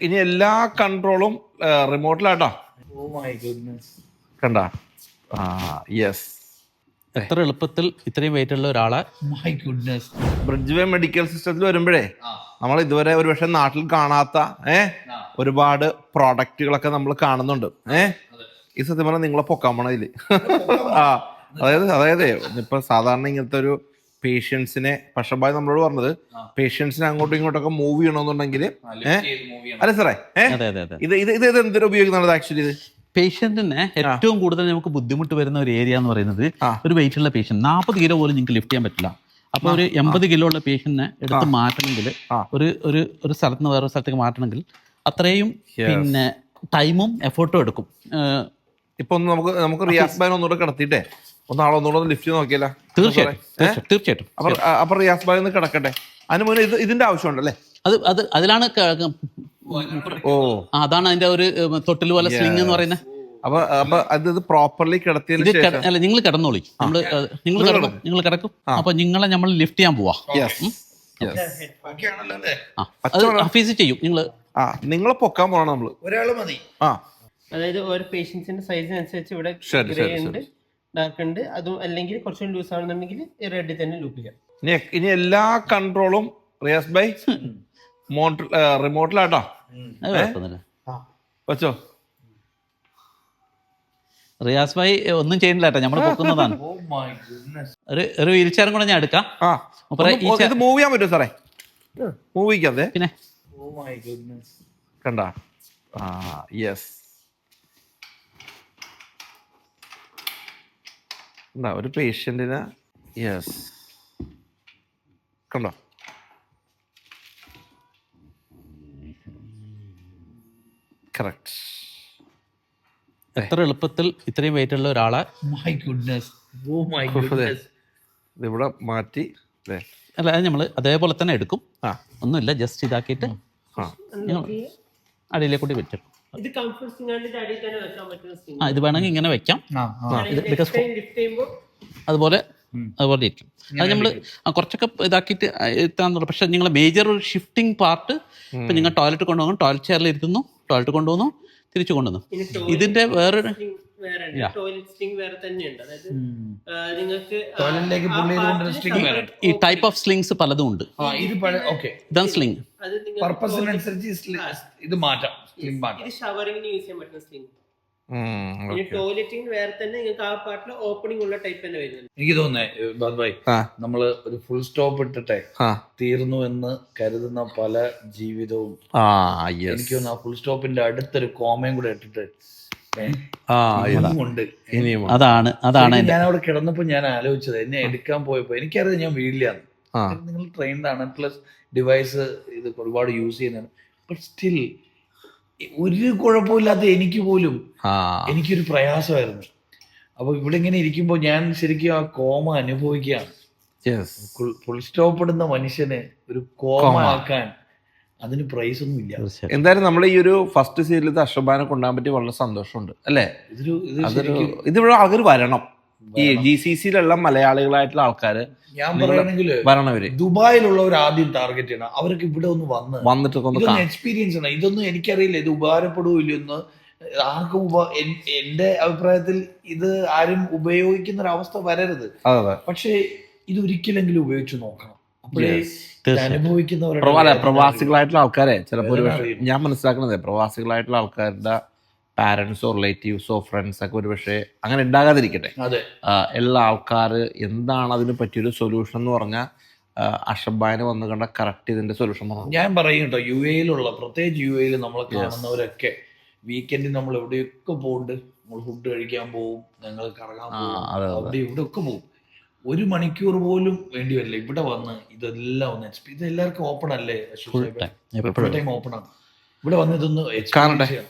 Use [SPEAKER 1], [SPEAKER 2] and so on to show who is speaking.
[SPEAKER 1] ഇനി എല്ലാ കൺട്രോളും റിമോട്ടിലാട്ടോ
[SPEAKER 2] ഓ my goodness
[SPEAKER 1] കണ്ട? ആ യെസ്
[SPEAKER 3] എത്ര എളുപ്പത്തിൽ ഇത്രയും വെയിറ്റ് ഉള്ള ഒരാളെ
[SPEAKER 2] my goodness
[SPEAKER 1] bridge way medical സിസ്റ്റത്തിൽ വരുമ്പോഴേ നമ്മൾ ഇതുവരെ ഒരുപക്ഷെ നാട്ടിൽ കാണാത്ത ഏ ഒരുപാട് പ്രോഡക്റ്റുകളൊക്കെ നമ്മൾ കാണുന്നുണ്ട് ഏ. ഈ സത്യം പറഞ്ഞാൽ നിങ്ങളെ പൊക്കാൻ പോണ ഇതിൽ. ആ അതായത് അതായത് ഇപ്പൊ സാധാരണ ഇങ്ങനത്തെ ഒരു പേഷ്യൻസിനെ പക്ഷഭായി നമ്മളോട് പറഞ്ഞത് പേഷ്യൻസിനെ അങ്ങോട്ടും ഇങ്ങോട്ടൊക്കെ മൂവ് ചെയ്യണമെന്നുണ്ടെങ്കിൽ അല്ല സാറേ? ഇത് ഇത് ഇത് ഇത് എന്തൊരു ഉപയോഗിക്കുന്നത് ആക്ച്വലി ഇത്?
[SPEAKER 3] പേഷ്യന്റിന് ഏറ്റവും കൂടുതൽ നമുക്ക് ബുദ്ധിമുട്ട് വരുന്ന ഒരു ഏരിയ എന്ന് പറയുന്നത് ഒരു വെയിറ്റ് ഉള്ള പേഷ്യന്റ് നാൽപ്പത് കിലോ പോലും നിങ്ങൾക്ക് ലിഫ്റ്റ് ചെയ്യാൻ പറ്റില്ല. അപ്പൊ ഒരു എൺപത് കിലോ ഉള്ള പേഷ്യന്റിനെ എടുത്ത് മാറ്റണമെങ്കിൽ ഒരു ഒരു ഒരു സ്ഥലത്ത് നിന്ന് വേറൊരു സ്ഥലത്തേക്ക് മാറ്റണമെങ്കിൽ അത്രയും പിന്നെ ടൈമും എഫേർട്ടും എടുക്കും.
[SPEAKER 1] ഇപ്പൊ ഒന്ന് നമുക്ക് നമുക്ക് റിയാസ് ബാൻ ഒന്നുകൂടെ കിടത്തിയിട്ടേ. ഒന്ന് ആളെ ഒന്നുകൂടെ ലിഫ്റ്റ് നോക്കിയല്ല
[SPEAKER 3] തീർച്ചയായിട്ടും തീർച്ചയായിട്ടും,
[SPEAKER 1] അപ്പൊ അപ്പൊ റിയാസ് ബാഗിൽ നിന്ന് കിടക്കട്ടെ. അതിന് മുന്നേ ഇത് ഇതിന്റെ ആവശ്യമുണ്ടല്ലേ?
[SPEAKER 3] അത് അത് അതിലാണ്
[SPEAKER 1] ഓ.
[SPEAKER 3] അതാണ് അതിന്റെ ഒരു തൊട്ടിൽ പോലെ സ്ലിംഗ് എന്ന് പറയുന്നത്
[SPEAKER 1] അപ്പൊ അപ്പൊ അത് പ്രോപ്പർലി കിടത്തിയതിന് ശേഷം
[SPEAKER 3] അല്ല നിങ്ങൾ കിടന്നോളി. നമ്മൾ നിങ്ങൾ കിടക്കും നിങ്ങൾ കിടക്കും. അപ്പൊ നിങ്ങളെ നമ്മൾ ലിഫ്റ്റ് ചെയ്യാൻ പോവാ. ഹഫീസ് ചെയ്യും നിങ്ങൾ
[SPEAKER 1] ആ നിങ്ങളെ പൊക്കാൻ പോണം നമ്മൾ.
[SPEAKER 2] ഒരാൾ മതി.
[SPEAKER 1] ആ.
[SPEAKER 4] അതായത് ഒരു പേഷ്യൻസിന്റെ സൈസിനനുസരിച്ച് ഇവിടെ ഡാർക്ക് ഉണ്ട് അതും അല്ലെങ്കിൽ കുറച്ചും ലൂസ് ആണെന്നുണ്ടെങ്കിൽ റെഡിൽ തന്നെ ലൂപ്പ് ചെയ്യാം.
[SPEAKER 1] ഇനി ഇനി എല്ലാ കൺട്രോളും റിയാസ് ബൈ മോട്ട് റിമോട്ടിലാട്ടോ.
[SPEAKER 3] അത് കുഴപ്പമൊന്നുമില്ല.
[SPEAKER 1] വെച്ചോ.
[SPEAKER 3] റിയാസ് ഭായി ഒന്നും ചെയ്യുന്നില്ല കേട്ടോ. നമ്മൾ പൊക്കുന്നതാണ്.
[SPEAKER 2] ഓ മൈ ഗുഡ്നസ്
[SPEAKER 3] ഒരു ഒരു വീൽ ചെയറും കൂടെ ഞാൻ എടുക്കാം.
[SPEAKER 1] മൂവ് ചെയ്യാൻ പറ്റുമോ സാറേ? മൂവ് ചെയ്യാതെ
[SPEAKER 3] പിന്നെ.
[SPEAKER 2] ഓ മൈ ഗുഡ്നസ്
[SPEAKER 1] കണ്ട. ആ യെസ് എന്താ ഒരു പേഷ്യന്റിന് യെസ് കണ്ടോ? കറക്റ്റ്
[SPEAKER 3] എത്ര എളുപ്പത്തിൽ ഇത്രയും വെയിറ്റ് ഉള്ള ഒരാളെ
[SPEAKER 2] my goodness oh my goodness
[SPEAKER 1] ഇതിവിടെ മാറ്റി അല്ലേ
[SPEAKER 3] അല്ല അത് നമ്മൾ അതേപോലെ തന്നെ എടുക്കും.
[SPEAKER 1] ആ
[SPEAKER 3] ഒന്നുമില്ല ജസ്റ്റ് ഇതാക്കിയിട്ട്
[SPEAKER 1] അടിയിലേക്കൂടി
[SPEAKER 3] വെച്ചിട്ടു അടിയിലേക്ക് കൂടി വെച്ചിട്ട്
[SPEAKER 4] ഇത് കംഫർട്ട് സ്റ്റിംഗ് ആണ് അടിയിൽ തന്നെ വെക്കാൻ പറ്റുന്ന
[SPEAKER 3] ആ ഇത് വേണമെങ്കിൽ ഇങ്ങനെ വെക്കാം. ഇത്
[SPEAKER 4] ലിഫ്റ്റ് ചെയ്യുമ്പോൾ
[SPEAKER 3] അതുപോലെ അതുപോലെ ഇരിക്കും. അത് നമ്മൾ കുറച്ചൊക്കെ ഇതാക്കിയിട്ട് എത്താന്നുള്ളു പക്ഷെ നിങ്ങൾ മേജർ ഒരു ഷിഫ്റ്റിംഗ് പാർട്ട് ഇപ്പം നിങ്ങൾ ടോയ്ലറ്റ് കൊണ്ടുപോകുന്നു ടോയ്ലറ്റ് ചെയറിൽ ഇരുത്തുന്നു. ടോയ്ലറ്റ് കൊണ്ടുപോകുന്നു തിരിച്ചു കൊണ്ടുവന്നു. ഇതിന്റെ വേറൊരു
[SPEAKER 4] വേറെ ടോയ്ലറ്റ് വേറെ തന്നെയുണ്ട്. അതായത് നിങ്ങൾക്ക്
[SPEAKER 3] ഈ ടൈപ്പ് ഓഫ് സ്ലിങ്സ് പലതും ഉണ്ട്.
[SPEAKER 2] ആ ഇത് പഴയ ഓക്കെ
[SPEAKER 3] ഇതാണ് സ്ലിങ്
[SPEAKER 4] അത് നിങ്ങൾ
[SPEAKER 2] പർപ്പസിനനുസരിച്ച് ഈ sli- ഇത് മാറ്റാം. സ്ലിം മാറ്റാം.
[SPEAKER 4] ഇത് ഷവറിങ്ങിന് യൂസ് ചെയ്യാൻ പറ്റുന്ന സ്റ്റിംഗ്
[SPEAKER 1] ഉം, okay.
[SPEAKER 4] ടോയ്ലറ്റിംഗ് വേറെ തന്നെ നിങ്ങൾക്ക് ആ പാർട്ടിൽ ഓപ്പണിംഗ് ഉള്ള ടൈപ്പ് തന്നെ വരുന്നുണ്ട്.
[SPEAKER 2] എനിക്ക് തോന്നുന്നേ നമ്മൾ ഒരു ഫുൾ സ്റ്റോപ്പ് ഇട്ടിട്ടെ തീർന്നു എന്ന് കരുതുന്ന പല ജീവിതവും. എനിക്ക് തോന്നുന്നു ആ ഫുൾ സ്റ്റോപ്പിന്റെ അടുത്തൊരു കോമയും കൂടെ ഇട്ടിട്ട്
[SPEAKER 1] ആ
[SPEAKER 2] ഉണ്ട്.
[SPEAKER 3] അതാണ് അതാണ്
[SPEAKER 2] ഞാൻ അവിടെ കിടന്നപ്പോ ഞാൻ ആലോചിച്ചത് എന്നെ എടുക്കാൻ പോയപ്പോ എനിക്കറിയാം ഞാൻ വീടില്ലാന്ന്
[SPEAKER 1] ആ.
[SPEAKER 2] നിങ്ങൾ ട്രെയിൻഡ് ആണ് പ്ലസ് ഡിവൈസ് ഇത് ഒരുപാട് യൂസ് ചെയ്യുന്നതാണ്. ബട്ട് സ്റ്റിൽ ഒരു കുഴപ്പമില്ലാത്ത എനിക്ക് പോലും
[SPEAKER 1] ആ.
[SPEAKER 2] എനിക്കൊരു പ്രയാസമായിരുന്നു. അപ്പൊ ഇവിടെ ഇങ്ങനെ ഇരിക്കുമ്പോൾ ഞാൻ ശരിക്കും ആ കോമ അനുഭവിക്കുകയാണ്.
[SPEAKER 1] യെസ്
[SPEAKER 2] ഫുൾ സ്റ്റോപ്പ് ഇടുന്ന മനുഷ്യനെ ഒരു കോമ. ആക്കാൻ അതിന് പ്രൈസ് ഒന്നും ഇല്ല.
[SPEAKER 1] എന്തായാലും നമ്മൾ ഈ ഒരു ഫസ്റ്റ് സീരിയൽ അഷബാനെ കൊണ്ടുപോകാൻ പറ്റി വളരെ സന്തോഷമുണ്ട് അല്ലേ?
[SPEAKER 2] ഇതൊരു ഇത്
[SPEAKER 1] അതൊരു ഇതിവിടെ ആൾക്കാർ വരണം. ഈ ജി സി സിയിലുള്ള മലയാളികളായിട്ടുള്ള ആൾക്കാർ
[SPEAKER 2] ഞാൻ പറയുകയാണെങ്കിൽ
[SPEAKER 1] വരണവര്.
[SPEAKER 2] ദുബായിലുള്ളവർ ആദ്യം ടാർഗറ്റ് ചെയ്യണം. അവർക്ക് ഇവിടെ ഒന്ന് വന്ന്
[SPEAKER 1] വന്നിട്ട്
[SPEAKER 2] എക്സ്പീരിയൻസ് ആണ് ഇതൊന്നും എനിക്കറിയില്ല. ഇത് ഉപകാരപ്പെടുവില്ലെന്ന് ആർക്കും ഉപ എൻ- എന്റെ അഭിപ്രായത്തിൽ ഇത് ആരും ഉപയോഗിക്കുന്ന ഒരു അവസ്ഥ വരരുത് പക്ഷേ ഇത് ഒരിക്കലെങ്കിലും ഉപയോഗിച്ച് നോക്കണം.
[SPEAKER 1] അല്ല, പ്രവാസികളായിട്ടുള്ള ആൾക്കാരെ ചിലപ്പോൾ ഒരു ഞാൻ മനസ്സിലാക്കുന്നത് പ്രവാസികളായിട്ടുള്ള ആൾക്കാരുടെ പാരന്റ്സോ റിലേറ്റീവ്സോ ഫ്രണ്ട്സ് ഒക്കെ ഒരുപക്ഷെ അങ്ങനെ ഉണ്ടാകാതിരിക്കട്ടെ. എല്ലാ ആൾക്കാർ എന്താണ് അതിന് പറ്റിയൊരു സൊല്യൂഷൻ എന്ന് പറഞ്ഞാൽ അഷബാന് വന്നു കണ്ട കറക്റ്റ് ഇതിന്റെ സൊല്യൂഷൻ പറഞ്ഞു.
[SPEAKER 2] ഞാൻ പറയും കേട്ടോ യു എയിലുള്ള പ്രത്യേകിച്ച് യു എയിൽ നമ്മൾ കാണുന്നവരൊക്കെ വീക്കെൻഡിൽ നമ്മൾ എവിടെയൊക്കെ പോകുന്നുണ്ട് നമ്മൾ ഫുഡ് കഴിക്കാൻ പോകും ഞങ്ങൾ കറങ്ങാൻ പോകും. അവിടെ ഇവിടെ പോകും ഒരു മണിക്കൂർ പോലും വേണ്ടി വരില്ല. ഇവിടെ വന്ന് ഇതെല്ലാം ഒന്ന് എക്സ്പീ ഇത് എല്ലാവർക്കും ഓപ്പൺ അല്ലേ? ടൈം ഓപ്പൺ ആണ്. ഇവിടെ വന്ന് ഇതൊന്ന്
[SPEAKER 1] കാണട്ടെ.